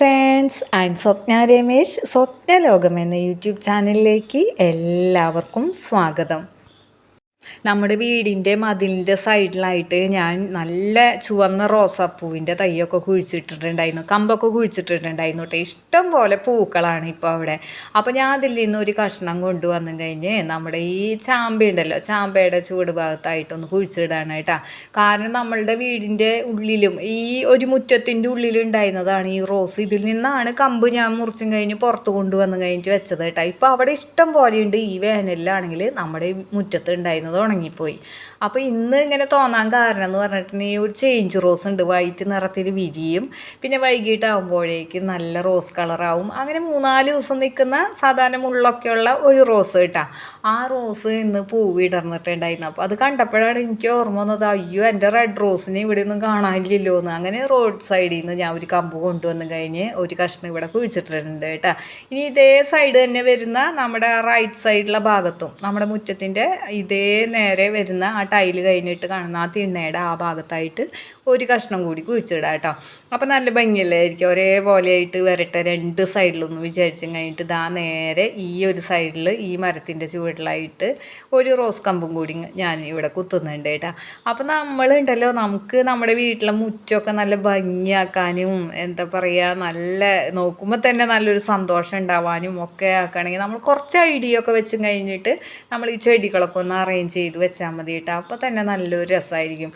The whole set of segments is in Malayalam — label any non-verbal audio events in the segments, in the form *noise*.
ഫ്രണ്ട്സ് ഐ സ്വപ്ന രമേശ് സ്വപ്ന ലോകം എന്ന യൂട്യൂബ് ചാനലിലേക്ക് എല്ലാവർക്കും സ്വാഗതം. നമ്മുടെ വീടിന്റെ മതിലിന്റെ സൈഡിലായിട്ട് ഞാൻ നല്ല ചുവന്ന റോസാപ്പൂവിന്റെ തൈയൊക്കെ കുഴിച്ചിട്ടിട്ടുണ്ടായിരുന്നു. കമ്പൊക്കെ കുഴിച്ചിട്ടിട്ടുണ്ടായിരുന്നു കേട്ടോ. ഇഷ്ടം പോലെ പൂക്കളാണ് ഇപ്പോൾ അവിടെ. അപ്പോൾ ഞാൻ അതിൽ നിന്ന് ഒരു കഷ്ണം കൊണ്ടുവന്നു കഴിഞ്ഞ് നമ്മുടെ ഈ ചാമ്പ ഉണ്ടല്ലോ ചാമ്പയുടെ ചൂട് ഭാഗത്തായിട്ടൊന്ന് കുഴിച്ചിടാനായിട്ടാണ് കാരണം നമ്മളുടെ വീടിന്റെ ഉള്ളിലും ഈ ഒരു മുറ്റത്തിന്റെ ഉള്ളിലുണ്ടായിരുന്നതാണ് ഈ റോസ്. ഇതിൽ നിന്നാണ് കമ്പ് ഞാൻ മുറിച്ചും കഴിഞ്ഞ് പുറത്ത് കൊണ്ടുവന്ന് കഴിഞ്ഞിട്ട് വെച്ചത് കേട്ടോ. ഇപ്പോൾ അവിടെ ഇഷ്ടം പോലെയുണ്ട് ഈ വേനലിലാണെങ്കിൽ നമ്മുടെ മുറ്റത്ത് ഉണ്ടായിരുന്നത് ഉണങ്ങിപ്പോയി. അപ്പോൾ ഇന്ന് ഇങ്ങനെ തോന്നാൻ കാരണം എന്ന് പറഞ്ഞിട്ടുണ്ടെങ്കിൽ ഒരു ചേഞ്ച് റോസ് ഉണ്ട്. വൈറ്റ് നിറത്തിൽ വിരിയും. പിന്നെ വൈകിട്ടാകുമ്പോഴേക്ക് നല്ല റോസ് കളറാവും അങ്ങനെ മൂന്നാൽ ദിവസം നിൽക്കുന്ന സാധാരണ മുള്ളൊക്കെയുള്ള ഒരു റോസ് കേട്ടോ. ആ റോസ് ഇന്ന് പൂവിടർന്നിട്ടുണ്ടായിരുന്നു അപ്പോൾ അത് കണ്ടപ്പോഴാണ് എനിക്ക് ഓർമ്മ വന്നത് അയ്യോ എന്റെ റെഡ് റോസിനെ ഇവിടെ ഒന്നും കാണാനില്ലല്ലോ എന്ന്. അങ്ങനെ റോഡ് സൈഡിൽ നിന്ന് ഞാൻ ഒരു കമ്പ് കൊണ്ടുവന്ന് കഴിഞ്ഞ് ഒരു കഷ്ണം ഇവിടെ കുഴിച്ചിട്ടുണ്ട് കേട്ടോ. ഇനി ഇതേ സൈഡ് തന്നെ വരുന്ന നമ്മുടെ റൈറ്റ് സൈഡിലെ ഭാഗത്തും നമ്മുടെ മുറ്റത്തിന്റെ ഇതേ നേരെ വരുന്ന ആ ടൈൽ കഴിഞ്ഞിട്ട് കാണുന്ന ആ തിണ്ണയുടെ ആ ഭാഗത്തായിട്ട് ഒരു കഷ്ണം കൂടി കുഴിച്ചിടാം കേട്ടോ. അപ്പം നല്ല ഭംഗിയല്ലായിരിക്കും ഒരേപോലെ ആയിട്ട് വരട്ടെ. രണ്ട് സൈഡിലൊന്ന് വിചാരിച്ചും കഴിഞ്ഞിട്ട് ഇതാ നേരെ ഈ ഒരു സൈഡിൽ ഈ മരത്തിന്റെ ചുവട്ടിലായിട്ട് ഒരു റോസ് കമ്പും കൂടി ഞാൻ ഇവിടെ കുത്തുന്നുണ്ട് കേട്ടോ. അപ്പം നമ്മളുണ്ടല്ലോ നമുക്ക് നമ്മുടെ വീട്ടിലെ മുറ്റമൊക്കെ നല്ല ഭംഗിയാക്കാനും എന്താ പറയുക നല്ല നോക്കുമ്പോൾ തന്നെ നല്ലൊരു സന്തോഷം ഉണ്ടാവാനും ഒക്കെ ആക്കുകയാണെങ്കിൽ നമ്മൾ കുറച്ച് ഐഡിയ ഒക്കെ വെച്ചും കഴിഞ്ഞിട്ട് നമ്മൾ ഈ ചെടികളൊക്കെ ഒന്ന് അറേഞ്ച് ചെയ്ത് വെച്ചാൽ മതി കേട്ടോ. അപ്പോൾ തന്നെ നല്ലൊരു രസമായിരിക്കും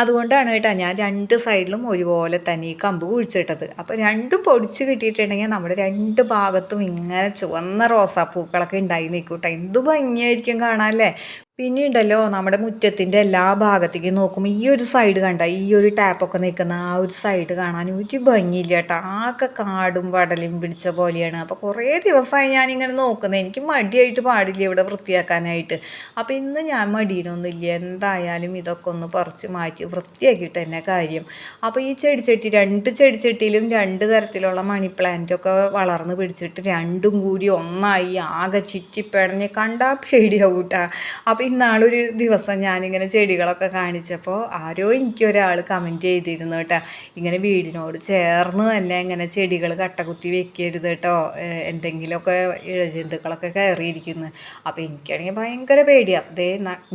അതുകൊണ്ടാണ് കേട്ടോ ഞാൻ രണ്ട് സൈഡിലും ഒരുപോലെ തന്നെ ഈ കമ്പ് കുഴിച്ചിട്ടത്. അപ്പോൾ രണ്ടും പൊടിച്ച് കിട്ടിയിട്ടുണ്ടെങ്കിൽ നമ്മുടെ രണ്ട് ഭാഗത്തും ഇങ്ങനെ ചുവന്ന റോസാപ്പൂക്കളൊക്കെ ഉണ്ടായി നിൽക്കൂട്ടോ എന്ത് ഭംഗിയായിരിക്കും കാണാൻ അല്ലേ? പിന്നെ ഉണ്ടല്ലോ നമ്മുടെ മുറ്റത്തിന്റെ എല്ലാ ഭാഗത്തേക്കും നോക്കുമ്പോൾ ഈ ഒരു സൈഡ് കണ്ട ഈ ഒരു ടാപ്പൊക്കെ നിൽക്കുന്ന ആ ഒരു സൈഡ് കാണാൻ ഒരു ഭംഗിയില്ല കേട്ടോ. ആകെ കാടും വടലും പിടിച്ച പോലെയാണ്. അപ്പോൾ കുറേ ദിവസമായി ഞാനിങ്ങനെ നോക്കുന്നത് എനിക്ക് മടിയായിട്ട് പാടില്ല ഇവിടെ വൃത്തിയാക്കാനായിട്ട്. അപ്പോൾ ഇന്ന് ഞാൻ മടിയിലൊന്നുമില്ല. എന്തായാലും ഇതൊക്കെ ഒന്ന് പറിച്ച് മാറ്റി വൃത്തിയാക്കിയിട്ട് തന്നെ കാര്യം. അപ്പോൾ ഈ ചെടിച്ചട്ടി രണ്ട് ചെടിച്ചട്ടിയിലും രണ്ട് തരത്തിലുള്ള മണി പ്ലാന്റൊക്കെ വളർന്ന് പിടിച്ചിട്ട് രണ്ടും കൂടി ഒന്നായി. ആകെ ചിറ്റിപ്പിണഞ്ഞ് കണ്ടാൽ പേടിയാവൂട്ടാ. അപ്പോൾ ഇന്നാളൊരു ദിവസം ഞാനിങ്ങനെ ചെടികളൊക്കെ കാണിച്ചപ്പോൾ ആരോ എനിക്കൊരാൾ കമന്റ് ചെയ്തിരുന്നു കേട്ടോ. ഇങ്ങനെ വീടിനോട് ചേർന്ന് തന്നെ ഇങ്ങനെ ചെടികൾ കട്ടകുത്തി വെക്കരുത് കേട്ടോ. എന്തെങ്കിലുമൊക്കെ ഇഴജന്തുക്കളൊക്കെ കയറിയിരിക്കുന്നു. അപ്പോൾ എനിക്കാണെങ്കിൽ ഭയങ്കര പേടിയാണ് അതേ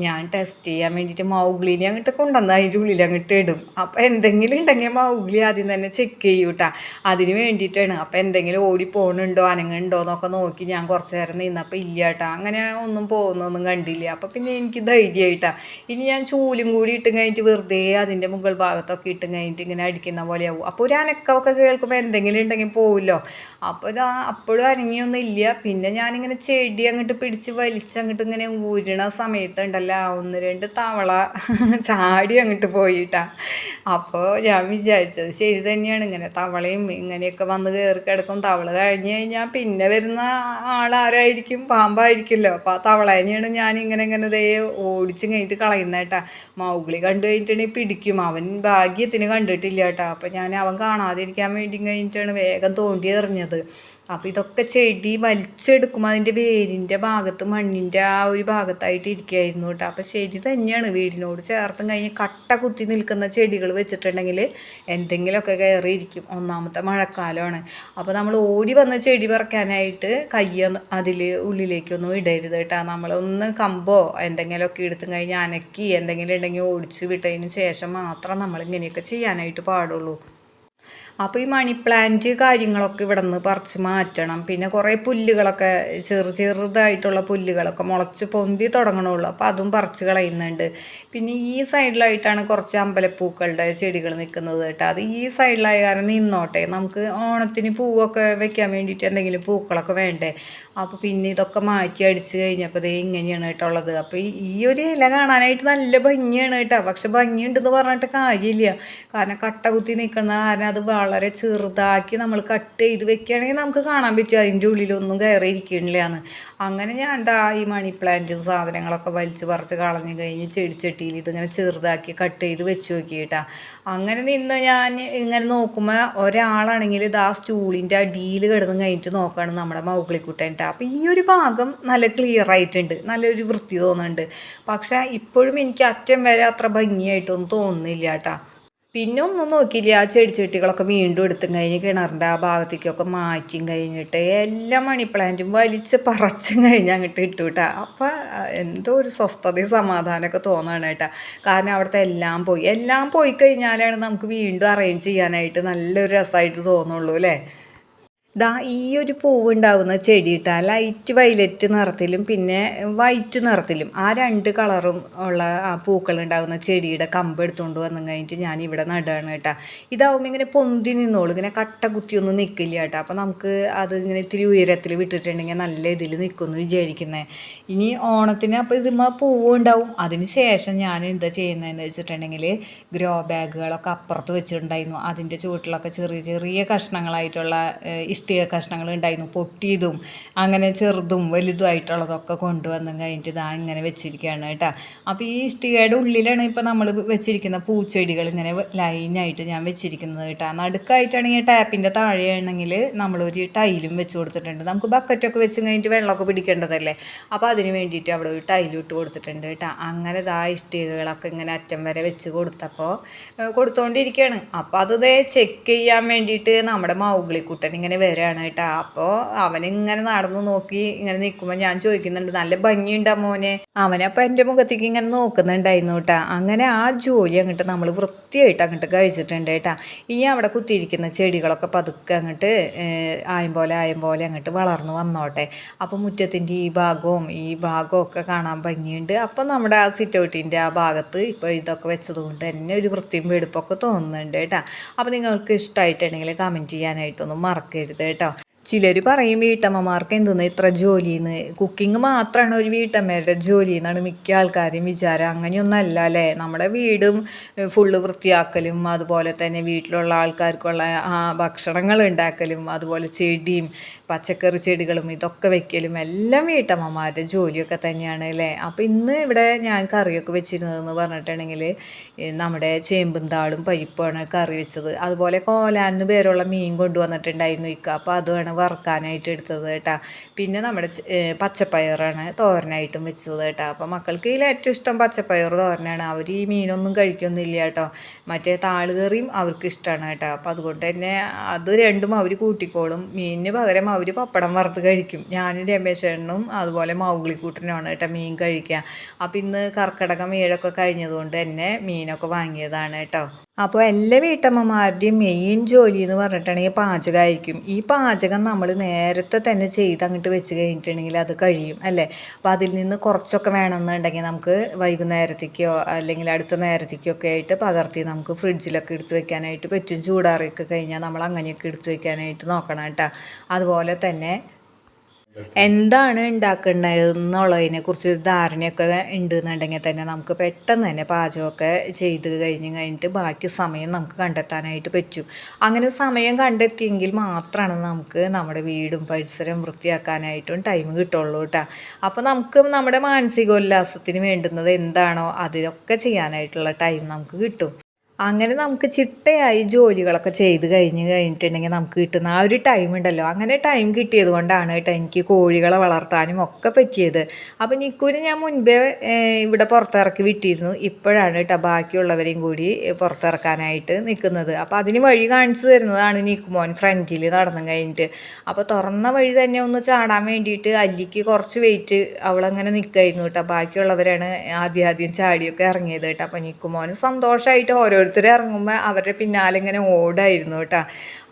ഞാൻ ടെസ്റ്റ് ചെയ്യാൻ വേണ്ടിയിട്ട് മൗഗ്ലിനെ അങ്ങോട്ട് കൊണ്ടുവന്ന് അതിന്റെ ഉള്ളിൽ അങ്ങോട്ട് ഇടും. അപ്പോൾ എന്തെങ്കിലും ഉണ്ടെങ്കിൽ മൗഗ്ലി ആദ്യം തന്നെ ചെക്ക് ചെയ്യൂ കേട്ടോ അതിന് വേണ്ടിയിട്ടാണ്. അപ്പോൾ എന്തെങ്കിലും ഓടി പോകണുണ്ടോ അനങ്ങുന്നുണ്ടോ എന്നൊക്കെ നോക്കി ഞാൻ കുറച്ച് നേരം നിന്നപ്പോൾ ഇല്ല കേട്ടോ അങ്ങനെ ഒന്നും പോകുന്നൊന്നും കണ്ടില്ല. അപ്പോൾ പിന്നെ എനിക്ക് ധൈര്യമായിട്ടാണ് ഇനി ഞാൻ ചൂലും കൂടി ഇട്ടും കഴിഞ്ഞിട്ട് വെറുതെ അതിന്റെ മുകൾ ഭാഗത്തൊക്കെ ഇട്ടും കഴിഞ്ഞിട്ട് ഇങ്ങനെ അടിക്കുന്ന പോലെയാവും. അപ്പോൾ ഒരു അനക്കമൊക്കെ കേൾക്കുമ്പോൾ എന്തെങ്കിലും ഉണ്ടെങ്കിൽ പോവില്ലോ. അപ്പോൾ ഇതാ അപ്പോഴും അനങ്ങിയൊന്നും ഇല്ല. പിന്നെ ഞാനിങ്ങനെ ചെടി അങ്ങോട്ട് പിടിച്ച് വലിച്ചങ്ങോട്ട് ഇങ്ങനെ ഊരണ സമയത്തുണ്ടല്ലോ ഒന്ന് രണ്ട് തവള *laughs* ചാടി അങ്ങോട്ട് പോയിട്ടാ. അപ്പോൾ ഞാൻ വിചാരിച്ചത് ശരി തന്നെയാണ്. ഇങ്ങനെ തവളയും ഇങ്ങനെയൊക്കെ വന്ന് കയറി കിടക്കും. തവള കഴിഞ്ഞ് കഴിഞ്ഞാൽ പിന്നെ വരുന്ന ആളാരായിരിക്കും? പാമ്പായിരിക്കുമല്ലോ. അപ്പോൾ ആ തവള തന്നെയാണ് ഞാൻ ഇങ്ങനെ ഇങ്ങനെ ദേ ഓടിച്ചും കഴിഞ്ഞിട്ട് കളയുന്ന കേട്ടാ. മൗഗ്ലി കണ്ടു കഴിഞ്ഞിട്ടുണ്ടെങ്കിൽ പിടിക്കും. അവൻ ഭാഗ്യത്തിന് കണ്ടിട്ടില്ല കേട്ടാ. അപ്പം ഞാൻ അവൻ കാണാതിരിക്കാൻ വേണ്ടി കഴിഞ്ഞിട്ടാണ് വേഗം തോണ്ടി എറിഞ്ഞത്. അപ്പോൾ ഇതൊക്കെ ചെടി വലിച്ചെടുക്കുമ്പോൾ അതിന്റെ വേരിന്റെ ഭാഗത്ത് മണ്ണിന്റെ ആ ഒരു ഭാഗത്തായിട്ട് ഇരിക്കുകയായിരുന്നു കേട്ടോ. അപ്പോൾ ശരി തന്നെയാണ് വീടിനോട് ചേർത്തും കഴിഞ്ഞ് കട്ട കുത്തി നിൽക്കുന്ന ചെടികൾ വെച്ചിട്ടുണ്ടെങ്കിൽ എന്തെങ്കിലുമൊക്കെ കയറിയിരിക്കും. ഒന്നാമത്തെ മഴക്കാലമാണ്. അപ്പോൾ നമ്മൾ ഓടി വന്ന് ചെടി പറിക്കാനായിട്ട് കയ്യ അതിൽ ഉള്ളിലേക്കൊന്നും ഇടരുത് കേട്ടോ. നമ്മളൊന്ന് കമ്പോ എന്തെങ്കിലുമൊക്കെ എടുത്തും കഴിഞ്ഞ് അനക്കി എന്തെങ്കിലും ഉണ്ടെങ്കിൽ ഓടിച്ച് വിട്ടതിന് ശേഷം മാത്രം നമ്മൾ ഇങ്ങനെയൊക്കെ ചെയ്യാനായിട്ട് പാടുള്ളൂ. അപ്പോൾ ഈ മണി പ്ലാന്റ് കാര്യങ്ങളൊക്കെ ഇവിടെ നിന്ന് പറിച്ച് മാറ്റണം. പിന്നെ കുറേ പുല്ലുകളൊക്കെ ചെറു ചെറുതായിട്ടുള്ള പുല്ലുകളൊക്കെ മുളച്ച് പൊന്തി തുടങ്ങണുള്ളൂ. അപ്പോൾ അതും പറിച്ച് കളയുന്നുണ്ട്. പിന്നെ ഈ സൈഡിലായിട്ടാണ് കുറച്ച് അമ്പലപ്പൂക്കളുടെ ചെടികൾ നിൽക്കുന്നത് കേട്ടോ. അത് ഈ സൈഡിലായ കാരണം നിന്നോട്ടെ. നമുക്ക് ഓണത്തിന് പൂവൊക്കെ വെക്കാൻ വേണ്ടിയിട്ട് എന്തെങ്കിലും പൂക്കളൊക്കെ വേണ്ടേ? അപ്പോൾ പിന്നെ ഇതൊക്കെ മാറ്റി അടിച്ച് കഴിഞ്ഞപ്പോൾ ദേ ഇങ്ങനെയാണ് കേട്ടുള്ളത് അപ്പോൾ ഈ ഒരു ഇല കാണാനായിട്ട് നല്ല ഭംഗിയാണ് കേട്ടോ. പക്ഷെ ഭംഗിയുണ്ടെന്ന് പറഞ്ഞിട്ട് കാര്യമില്ല. കാരണം കട്ട കുത്തി നിൽക്കുന്ന കാരണം അത് വളരെ ചെറുതാക്കി നമ്മൾ കട്ട് ചെയ്ത് വെക്കുകയാണെങ്കിൽ നമുക്ക് കാണാൻ പറ്റും. അതിന്റെ ഉള്ളിലൊന്നും കയറി അങ്ങനെ ഞാൻ എന്താ ഈ മണി പ്ലാന്റും സാധനങ്ങളൊക്കെ വലിച്ച് പറിച്ച് കളഞ്ഞു കഴിഞ്ഞ് ചെടിച്ചട്ടിയിൽ ഇതിങ്ങനെ ചെറുതാക്കി കട്ട് ചെയ്ത് വെച്ച് നോക്കിയിട്ടാ. അങ്ങനെ നിന്ന് ഞാൻ ഇങ്ങനെ നോക്കുമ്പോൾ ഒരാളാണെങ്കിൽ ഇത് ആ സ്റ്റൂളിന്റെ അടിയിൽ കിടന്ന് കഴിഞ്ഞിട്ട് നോക്കുകയാണ് നമ്മുടെ മൗകളിക്കുട്ടേന്റെ അപ്പോൾ ഈ ഒരു ഭാഗം നല്ല ക്ലിയർ ആയിട്ടുണ്ട്. നല്ലൊരു വൃത്തി തോന്നുന്നുണ്ട്. പക്ഷേ ഇപ്പോഴും എനിക്ക് അറ്റം വരെ അത്ര ഭംഗിയായിട്ടൊന്നും തോന്നുന്നില്ല കേട്ടോ പിന്നെ ഒന്നും നോക്കിയില്ല. ആ ചെടിച്ചട്ടികളൊക്കെ വീണ്ടും എടുത്തും കഴിഞ്ഞ് കിണറിന്റെ ആ ഭാഗത്തേക്കൊക്കെ മാറ്റിയും കഴിഞ്ഞിട്ട് എല്ലാ മണി പ്ലാന്റും വലിച്ച് പറച്ചും കഴിഞ്ഞ് അങ്ങോട്ട് ഇട്ടു കേട്ടാ അപ്പം എന്തോ ഒരു സ്വസ്ഥതയും സമാധാനമൊക്കെ തോന്നുകയാണ് കേട്ടാ. കാരണം അവിടുത്തെ എല്ലാം പോയി. എല്ലാം പോയി കഴിഞ്ഞാലാണ് നമുക്ക് വീണ്ടും അറേഞ്ച് ചെയ്യാനായിട്ട് നല്ലൊരു രസമായിട്ട് തോന്നുള്ളൂ അല്ലേ? ദാ ഈ ഒരു പൂവ് ഉണ്ടാവുന്ന ചെടി ഇട്ടാ ലൈറ്റ് വയലറ്റ് നിറത്തിലും പിന്നെ വൈറ്റ് നിറത്തിലും ആ രണ്ട് കളറും ഉള്ള ആ പൂക്കൾ ഉണ്ടാകുന്ന ചെടിയുടെ കമ്പ് എടുത്തുകൊണ്ട് വന്നു കഴിഞ്ഞിട്ട് ഞാൻ ഇവിടെ നടുകയാണ് കേട്ടോ. ഇതാവുമ്പോൾ ഇങ്ങനെ പൊന്തി നിന്നോളൂ ഇങ്ങനെ കട്ട കുത്തിയൊന്നും നിൽക്കില്ല കേട്ടോ. അപ്പോൾ നമുക്ക് അത് ഇങ്ങനെ ഇത്തിരി ഉയരത്തിൽ വിട്ടിട്ടുണ്ടെങ്കിൽ നല്ല ഇതിൽ നിൽക്കുമെന്ന് വിചാരിക്കുന്നത് ഇനി ഓണത്തിന് അപ്പോൾ ഇതിമ്മ പൂവ് ഉണ്ടാവും അതിന് ശേഷം ഞാൻ എന്താ ചെയ്യുന്നതെന്ന് വെച്ചിട്ടുണ്ടെങ്കിൽ ഗ്രോ ബാഗുകളൊക്കെ അപ്പുറത്ത് വെച്ചിട്ടുണ്ടായിരുന്നു. അതിന്റെ ചുവട്ടിലൊക്കെ ചെറിയ ചെറിയ കഷ്ണങ്ങളായിട്ടുള്ള ഇഷ്ടിക കഷ്ണങ്ങൾ ഉണ്ടായിരുന്നു പൊട്ടിയതും അങ്ങനെ ചെറുതും വലുതുമായിട്ടുള്ളതൊക്കെ കൊണ്ടുവന്നും കഴിഞ്ഞിട്ട് ഇതാ ഇങ്ങനെ വെച്ചിരിക്കുകയാണ് കേട്ടോ. അപ്പോൾ ഈ ഇഷ്ടികയുടെ ഉള്ളിലാണ് ഇപ്പോൾ നമ്മൾ വെച്ചിരിക്കുന്ന പൂച്ചെടികൾ ഇങ്ങനെ ലൈനായിട്ട് ഞാൻ വെച്ചിരിക്കുന്നത് കേട്ടോ. നടുക്കായിട്ടാണെങ്കിൽ ടാപ്പിന്റെ താഴെയാണെങ്കിൽ നമ്മളൊരു ടൈലും വെച്ച് കൊടുത്തിട്ടുണ്ട്. നമുക്ക് ബക്കറ്റൊക്കെ വെച്ച് കഴിഞ്ഞിട്ട് വെള്ളമൊക്കെ പിടിക്കേണ്ടതല്ലേ? അപ്പോൾ അതിന് വേണ്ടിയിട്ട് അവിടെ ഒരു ടൈലും ഇട്ട് കൊടുത്തിട്ടുണ്ട് കേട്ടോ. അങ്ങനെ ഇതാ ഇഷ്ടികകളൊക്കെ ഇങ്ങനെ അറ്റം വരെ വെച്ച് കൊടുത്തപ്പോൾ കൊടുത്തുകൊണ്ടിരിക്കുകയാണ് അപ്പോൾ അത് ചെക്ക് ചെയ്യാൻ വേണ്ടിയിട്ട് നമ്മുടെ മൗഗ്ലിക്കുട്ടൻ ഇങ്ങനെ വരികയാണ് കേട്ടോ. അപ്പോൾ അവനിങ്ങനെ നടന്നു നോക്കി ഇങ്ങനെ നിൽക്കുമ്പോൾ ഞാൻ ചോദിക്കുന്നുണ്ട് നല്ല ഭംഗിയുണ്ട് മോനെ? അവനപ്പോൾ എന്റെ മുഖത്തേക്ക് ഇങ്ങനെ നോക്കുന്നുണ്ടായിരുന്നു കേട്ടോ. അങ്ങനെ ആ ജോലി അങ്ങോട്ട് നമ്മൾ വൃത്തിയായിട്ട് അങ്ങോട്ട് കഴിച്ചിട്ടുണ്ട് കേട്ടോ. ഈ അവിടെ കുത്തിയിരിക്കുന്ന ചെടികളൊക്കെ പതുക്കെ അങ്ങോട്ട് ആയം പോലെ ആയം പോലെ അങ്ങോട്ട് വളർന്നു വന്നോട്ടെ. അപ്പോൾ മുറ്റത്തിന്റെ ഈ ഭാഗവും ഈ ഭാഗവും ഒക്കെ കാണാൻ ഭംഗിയുണ്ട്. അപ്പോൾ നമ്മുടെ ആ സിറ്റൗട്ടിന്റെ ആ ഭാഗത്ത് ഇപ്പോൾ ഇതൊക്കെ വെച്ചതുകൊണ്ട് തന്നെ ഒരു വൃത്തിയും വെടുപ്പൊക്കെ തോന്നുന്നുണ്ട് കേട്ടോ. അപ്പോൾ നിങ്ങൾക്ക് ഇഷ്ടമായിട്ടുണ്ടെങ്കിൽ കമന്റ് ചെയ്യാനായിട്ടൊന്നും മറക്കരുത്. കേട്ടോ. ചിലർ പറയും വീട്ടമ്മമാർക്ക് എന്തെന്ന് ഇത്ര ജോലിന്ന്. കുക്കിംഗ് മാത്രമാണ് ഒരു വീട്ടമ്മയുടെ ജോലി എന്നാണ് മിക്ക ആൾക്കാരും വിചാരം. അങ്ങനെയൊന്നും അല്ല? നമ്മുടെ വീടും ഫുള്ള് വൃത്തിയാക്കലും അതുപോലെ തന്നെ വീട്ടിലുള്ള ആൾക്കാർക്കുള്ള ഭക്ഷണങ്ങൾ ഉണ്ടാക്കലും അതുപോലെ ചെടിയും പച്ചക്കറി ചെടികളും ഇതൊക്കെ വെക്കലും എല്ലാം വീട്ടമ്മമാരുടെ ജോലിയൊക്കെ തന്നെയാണ് അല്ലേ? അപ്പോൾ ഇന്ന് ഇവിടെ ഞാൻ കറിയൊക്കെ വെച്ചിരുന്നതെന്ന് പറഞ്ഞിട്ടുണ്ടെങ്കിൽ നമ്മുടെ ചേമ്പും താളും പരിപ്പാണ് കറി വെച്ചത്. അതുപോലെ കോലാന്ന് പേരുള്ള മീൻ കൊണ്ടുവന്നിട്ടുണ്ടായിരുന്നു ഇക്ക. അപ്പോൾ അത് വേണം വറുക്കാനായിട്ട് എടുത്തത് കേട്ടോ. പിന്നെ നമ്മുടെ പച്ചപ്പയറാണ് തോരനായിട്ടും വെച്ചത് കേട്ടോ. അപ്പോൾ മക്കൾക്ക് ഇതിൽ ഏറ്റവും ഇഷ്ടം പച്ചപ്പയർ തോരനാണ്. അവർ ഈ മീനൊന്നും കഴിക്കൊന്നുമില്ല കേട്ടോ. മറ്റേ താൾ കറിയും അവർക്ക് ഇഷ്ടമാണ് കേട്ടോ. അപ്പോൾ അതുകൊണ്ട് തന്നെ അത് രണ്ടും അവർ കൂട്ടിക്കോളും. മീനിന് പകരം അവർ പപ്പടം വറുത്ത് കഴിക്കും. ഞാനും രമേശേണ്ണും അതുപോലെ മൗഗ്ലിക്കൂട്ടനുമാണ് കേട്ടോ മീൻ കഴിക്കുക. അപ്പോൾ ഇന്ന് കർക്കിടകം ഏഴൊക്കെ കഴിഞ്ഞതുകൊണ്ട് തന്നെ മീനൊക്കെ വാങ്ങിയതാണ് കേട്ടോ. അപ്പോൾ എല്ലാ വീട്ടമ്മമാരുടെയും മെയിൻ ജോലി എന്ന് പറഞ്ഞിട്ടുണ്ടെങ്കിൽ പാചകമായിരിക്കും ഈ പാചകം നമ്മൾ നേരത്തെ തന്നെ ചെയ്ത് അങ്ങോട്ട് വെച്ച് കഴിഞ്ഞിട്ടുണ്ടെങ്കിൽ അത് കഴിയും അല്ലേ? അപ്പോൾ അതിൽ നിന്ന് കുറച്ചൊക്കെ വേണമെന്നുണ്ടെങ്കിൽ നമുക്ക് വൈകുന്നേരത്തേക്കോ അല്ലെങ്കിൽ അടുത്ത നേരത്തേക്കോ ഒക്കെ ആയിട്ട് പകർത്തി നമുക്ക് ഫ്രിഡ്ജിലൊക്കെ എടുത്ത് വെക്കാനായിട്ട് പറ്റും. ചൂടാറിയൊക്കെ കഴിഞ്ഞാൽ നമ്മൾ അങ്ങനെയൊക്കെ എടുത്ത് വെക്കാനായിട്ട് നോക്കണം കേട്ടോ. അതുപോലെ തന്നെ എന്താണ് ഉണ്ടാക്കേണ്ടതെന്നുള്ളതിനെ കുറിച്ച് ഒരു ധാരണയൊക്കെ ഉണ്ടെന്നുണ്ടെങ്കിൽ തന്നെ നമുക്ക് പെട്ടെന്ന് തന്നെ പാചകമൊക്കെ ചെയ്ത് കഴിഞ്ഞ് കഴിഞ്ഞിട്ട് ബാക്കി സമയം നമുക്ക് കണ്ടെത്താനായിട്ട് പറ്റും. അങ്ങനെ സമയം കണ്ടെത്തിയെങ്കിൽ മാത്രമാണ് നമുക്ക് നമ്മുടെ വീടും പരിസരം വൃത്തിയാക്കാനായിട്ടും ടൈം കിട്ടുള്ളൂ കേട്ടോ. അപ്പോൾ നമുക്ക് നമ്മുടെ മാനസികോല്ലാസത്തിന് വേണ്ടുന്നത് എന്താണോ അതിലൊക്കെ ചെയ്യാനായിട്ടുള്ള ടൈം നമുക്ക് കിട്ടും. അങ്ങനെ നമുക്ക് ചിട്ടയായി ജോലികളൊക്കെ ചെയ്ത് കഴിഞ്ഞ് കഴിഞ്ഞിട്ടുണ്ടെങ്കിൽ നമുക്ക് കിട്ടുന്ന ആ ഒരു ടൈം ഉണ്ടല്ലോ. അങ്ങനെ ടൈം കിട്ടിയത് കൊണ്ടാണ് കേട്ടോ എനിക്ക് കോഴികളെ വളർത്താനും ഒക്കെ പറ്റിയത്. അപ്പോൾ നിക്കൂന് ഞാൻ മുൻപേ ഇവിടെ പുറത്തിറക്കി വിട്ടിരുന്നു. ഇപ്പോഴാണ് കേട്ടോ ബാക്കിയുള്ളവരെയും കൂടി പുറത്തിറക്കാനായിട്ട് നിൽക്കുന്നത് അപ്പോൾ അതിന് വഴി കാണിച്ചു തരുന്നതാണ് നിക്കുമോൻ ഫ്രണ്ടിൽ നടന്നു കഴിഞ്ഞിട്ട്. അപ്പോൾ തുറന്ന വഴി തന്നെ ഒന്ന് ചാടാൻ വേണ്ടിയിട്ട് അല്ലിക്ക് കുറച്ച് വെയിറ്റ് അവളങ്ങനെ നിൽക്കായിരുന്നു കേട്ടോ. ബാക്കിയുള്ളവരാണ് ആദ്യം ആദ്യം ചാടിയൊക്കെ ഇറങ്ങിയത് കേട്ടോ. അപ്പോൾ നിക്കുമോന് സന്തോഷമായിട്ട് ഓരോരുത്തർ ഓരോരുത്തർ ഇറങ്ങുമ്പോൾ അവരുടെ പിന്നാലെ ഇങ്ങനെ ഓടായിരുന്നു കേട്ടോ.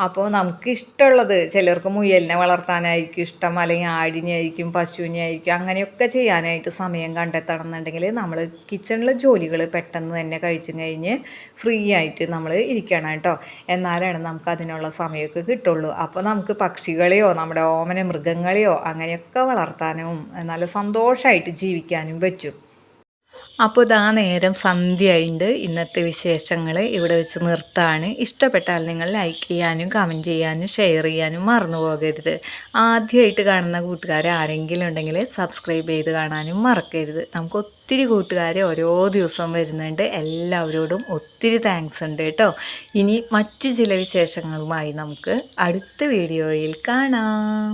അപ്പോൾ നമുക്ക് ഇഷ്ടമുള്ളത് ചിലർക്ക് മുയലിനെ വളർത്താനായിരിക്കും ഇഷ്ടം അല്ലെങ്കിൽ ആടിനെ ആയിരിക്കും പശുവിനെ ആയിരിക്കും അങ്ങനെയൊക്കെ ചെയ്യാനായിട്ട് സമയം കണ്ടെത്തണം എന്നുണ്ടെങ്കിൽ നമ്മൾ കിച്ചണിലെ ജോലികൾ പെട്ടെന്ന് തന്നെ കഴിച്ചു കഴിഞ്ഞ് ഫ്രീ ആയിട്ട് നമ്മൾ ഇരിക്കണം കേട്ടോ. എന്നാലാണ് നമുക്ക് അതിനുള്ള സമയമൊക്കെ കിട്ടുള്ളൂ. അപ്പോൾ നമുക്ക് പക്ഷികളെയോ നമ്മുടെ ഓമന മൃഗങ്ങളെയോ അങ്ങനെയൊക്കെ വളർത്താനും നല്ല സന്തോഷമായിട്ട് ജീവിക്കാനും പറ്റും. അപ്പോൾ ഇതാ നേരം സന്ധ്യ സന്ധ്യയായിട്ടുണ്ട് ഇന്നത്തെ വിശേഷങ്ങൾ ഇവിടെ വെച്ച് നിർത്താണ്. ഇഷ്ടപ്പെട്ടാൽ നിങ്ങൾ ലൈക്ക് ചെയ്യാനും കമന്റ് ചെയ്യാനും ഷെയർ ചെയ്യാനും മറന്നു പോകരുത്. ആദ്യമായിട്ട് കാണുന്ന കൂട്ടുകാർ ആരെങ്കിലും ഉണ്ടെങ്കിൽ സബ്സ്ക്രൈബ് ചെയ്ത് കാണാനും മറക്കരുത്. നമുക്ക് ഒത്തിരി കൂട്ടുകാർ ഓരോ ദിവസം വരുന്നുണ്ട്. എല്ലാവരോടും ഒത്തിരി താങ്ക്സ് ഉണ്ട് കേട്ടോ. ഇനി മറ്റു ചില വിശേഷങ്ങളുമായി നമുക്ക് അടുത്ത വീഡിയോയിൽ കാണാം.